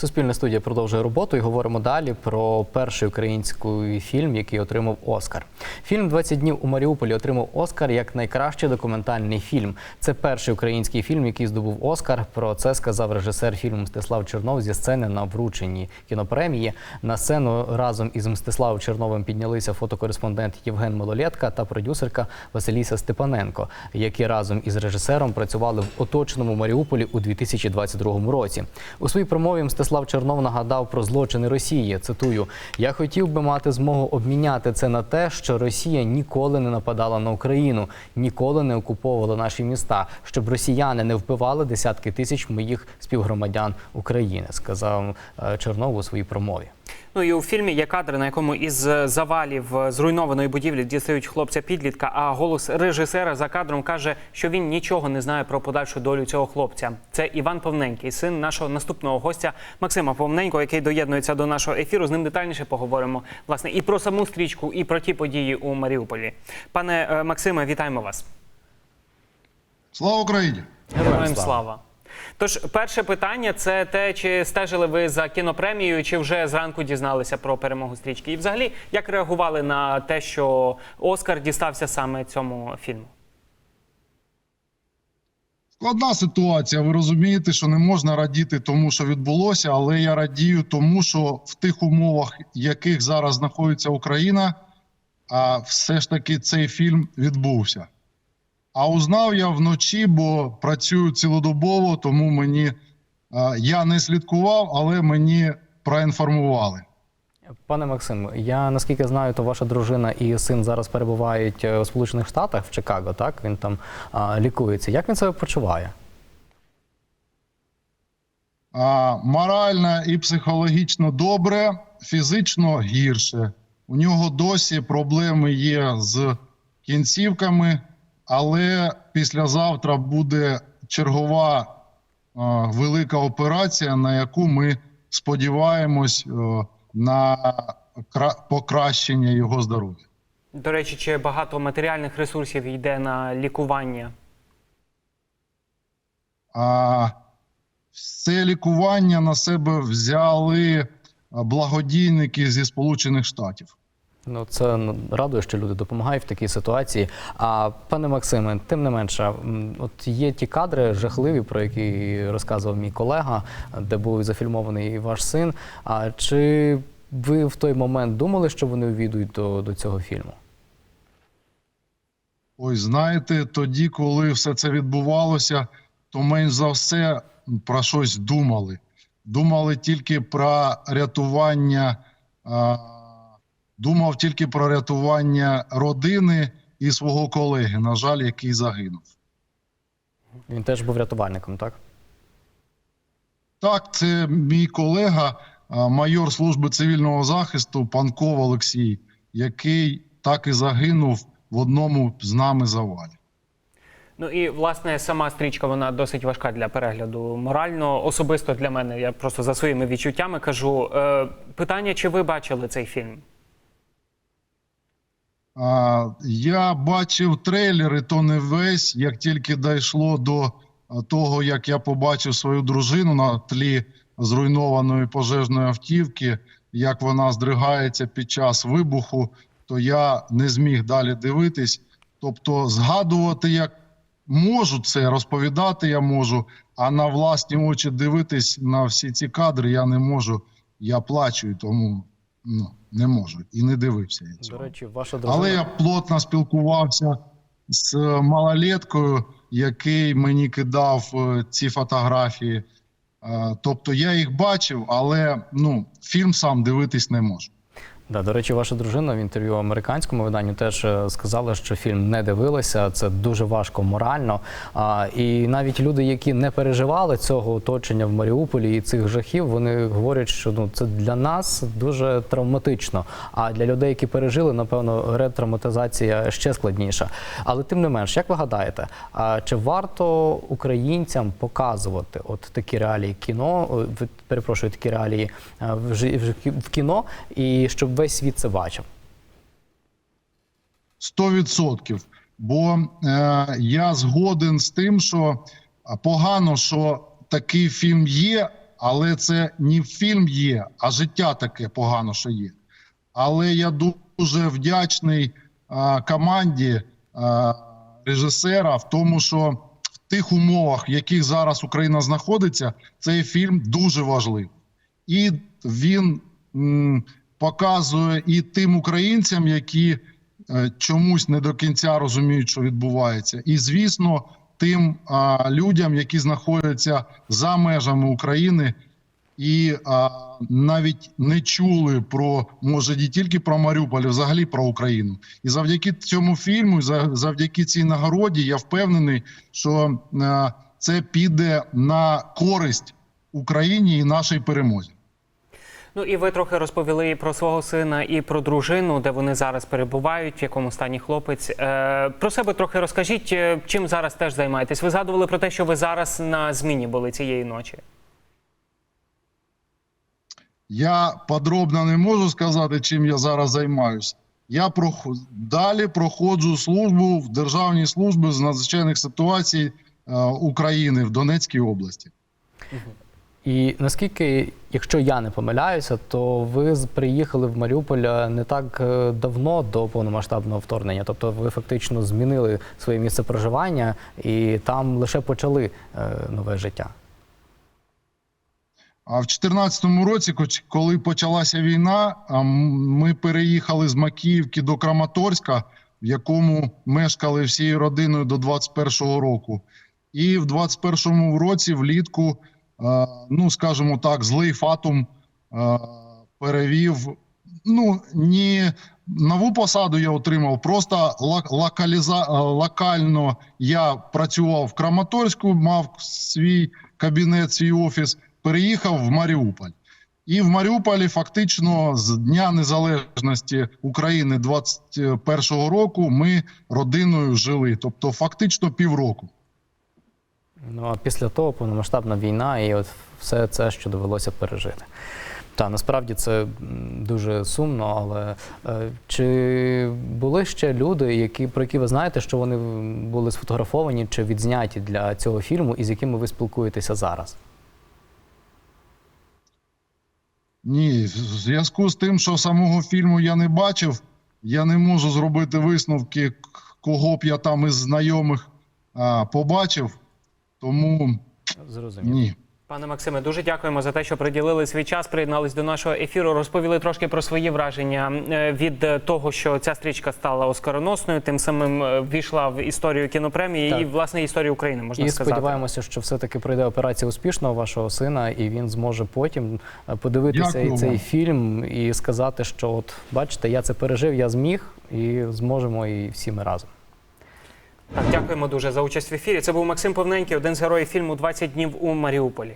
Суспільна студія продовжує роботу і говоримо далі про перший український фільм, який отримав Оскар. Фільм «20 днів у Маріуполі отримав Оскар як найкращий документальний фільм. Це перший український фільм, який здобув Оскар. Про це сказав режисер фільму Мстислав Чернов зі сцени на врученні кінопремії. На сцену разом із Мстиславом Черновим піднялися фотокореспондент Євген Малолетка та продюсерка Василіса Степаненко, які разом із режисером працювали в оточеному Маріуполі у 2022 році. У своїй промові Мстислав Чернов нагадав про злочини Росії. Цитую: Я хотів би мати змогу обміняти це на те, що Росія ніколи не нападала на Україну, ніколи не окуповувала наші міста, щоб росіяни не вбивали десятки тисяч моїх співгромадян України, сказав е, Чернов у своїй промові. Ну і у фільмі є кадри, на якому із завалів е, зруйнованої будівлі дістають хлопця підлітка. А голос режисера за кадром каже, що він нічого не знає про подальшу долю цього хлопця. Це Іван Повненький, син нашого наступного гостя Максима Повненького, який доєднується до нашого ефіру. З ним детальніше поговоримо власне і про саму стрічку, і про ті події у Маріуполі. Пане е, Максиме, вітаємо вас. Слава Україні! Героям слава. Тож, перше питання це те, чи стежили ви за кінопремією, чи вже зранку дізналися про перемогу стрічки? І взагалі, як реагували на те, що Оскар дістався саме цьому фільму? Складна ситуація. Ви розумієте, що не можна радіти тому, що відбулося, але я радію тому, що в тих умовах, в яких зараз знаходиться Україна, а все ж таки цей фільм відбувся. А узнав я вночі, бо працюю цілодобово, тому мені а, я не слідкував, але мені проінформували. Пане Максим, я наскільки знаю, то ваша дружина і син зараз перебувають е, у Сполучених Штатах в Чикаго. Так він там а, лікується. Як він себе почуває? А, морально і психологічно добре, фізично гірше. У нього досі проблеми є з кінцівками, але післязавтра буде чергова а, велика операція, на яку ми сподіваємось е, на кра- покращення його здоров'я. До речі, чи багато матеріальних ресурсів йде на лікування? А все лікування на себе взяли благодійники зі Сполучених Штатів. Ну, це радує, що люди допомагають в такій ситуації. А пане Максиме, тим не менше, от є ті кадри жахливі, про які розказував мій колега, де був зафільмований і ваш син. А чи ви в той момент думали, що вони увійдуть до, до цього фільму? Ой, знаєте, тоді, коли все це відбувалося, то менш за все про щось думали. Думали тільки про рятування, а, думав тільки про рятування родини і свого колеги, на жаль, який загинув. Він теж був рятувальником, так? Так, це мій колега, майор служби цивільного захисту Панков Олексій, який так і загинув в одному з нами завалі. Ну і власне сама стрічка вона досить важка для перегляду. Морально, особисто для мене, я просто за своїми відчуттями кажу. Е, питання, чи ви бачили цей фільм? Я бачив трейлери, то не весь. Як тільки дійшло до того, як я побачив свою дружину на тлі зруйнованої пожежної автівки, як вона здригається під час вибуху, то я не зміг далі дивитись. Тобто, згадувати як можу це, розповідати я можу, а на власні очі дивитись на всі ці кадри я не можу. Я плачу, тому ну, не можу. І не дивився я цього. До речі, ваша дружина. Але я плотно спілкувався з малолеткою, який мені кидав е, ці фотографії. Е, Тобто я їх бачив, але ну, фільм сам дивитись не можу. Да, до речі, ваша дружина в інтерв'ю американському виданню теж е, сказала, що фільм не дивилася. Це дуже важко морально. А, і навіть люди, які не переживали цього оточення в Маріуполі і цих жахів, вони говорять, що ну це для нас дуже травматично. А для людей, які пережили, напевно, ретравматизація ще складніша. Але тим не менш, як ви гадаєте, а чи варто українцям показувати от такі реалії кіно? Перепрошую, такі реалії е, в кіно, і щоб весь світ це бачив? 100%. Бо е, я згоден з тим, що погано, що такий фільм є, але це не фільм є, а життя таке погано, що є. Але я дуже вдячний а, команді а, режисера в тому, що в тих умовах, в яких зараз Україна знаходиться, цей фільм дуже важливий. І він м, показує і тим українцям, які е, чомусь не до кінця розуміють, що відбувається, і звісно, тим людям, які знаходяться за межами України і а, навіть не чули про може не тільки про Маріуполь, а взагалі про Україну. І завдяки цьому фільму, за- завдяки цій нагороді, я впевнений, що а, це піде на користь Україні і нашій перемозі. Ну і ви трохи розповіли і про свого сина, і про дружину, де вони зараз перебувають, в якому стані хлопець. Е, про себе трохи розкажіть, е, чим зараз теж займаєтесь. Ви згадували про те, що ви зараз на зміні були цієї ночі. Я подробно не можу сказати, чим я зараз займаюся. Я прох... далі проходжу службу в Державній службі з надзвичайних ситуацій е, України в Донецькій області. І наскільки, якщо я не помиляюся, то ви приїхали в Маріуполь е, не так е, давно до повномасштабного вторгнення. Тобто ви фактично змінили своє місце проживання і там лише почали е, нове життя. А в 2014 році, коли почалася війна, ми переїхали з Макіївки до Краматорська, в якому мешкали всією родиною до 21-го року. І в 21-му році влітку, ну скажімо так, злий фатум е, перевів. Ну ні, нову посаду я отримав. Просто локаліза... е, локально я працював в Краматорську, мав свій кабінет, свій офіс переїхав в Маріуполь. І в Маріуполі фактично з Дня Незалежності України 21-го року ми родиною жили, тобто фактично півроку. Ну а після того повномасштабна війна і от все це, що довелося пережити. Та насправді це дуже сумно, але е, чи були ще люди, які про які ви знаєте, що вони були сфотографовані чи відзняті для цього фільму, і з якими ви спілкуєтеся зараз? Ні, в зв'язку з тим, що самого фільму я не бачив, я не можу зробити висновки, кого б я там із знайомих а, побачив. Тому Зрозуміло. ні. Пане Максиме, дуже дякуємо за те, що приділили свій час, приєднались до нашого ефіру, розповіли трошки про свої враження е, від того, що ця стрічка стала оскароносною, тим самим е, ввійшла в історію кінопремії Так. і власне історію України, можна І сказати. сподіваємося, що все-таки пройде операція успішно у вашого сина, і він зможе потім е, подивитися Дякую і цей фільм і сказати, що от бачите, я це пережив, я зміг, і зможемо і всі ми разом. Так, дякуємо дуже за участь в ефірі. Це був Максим Повненький, один з героїв фільму «20 днів у Маріуполі.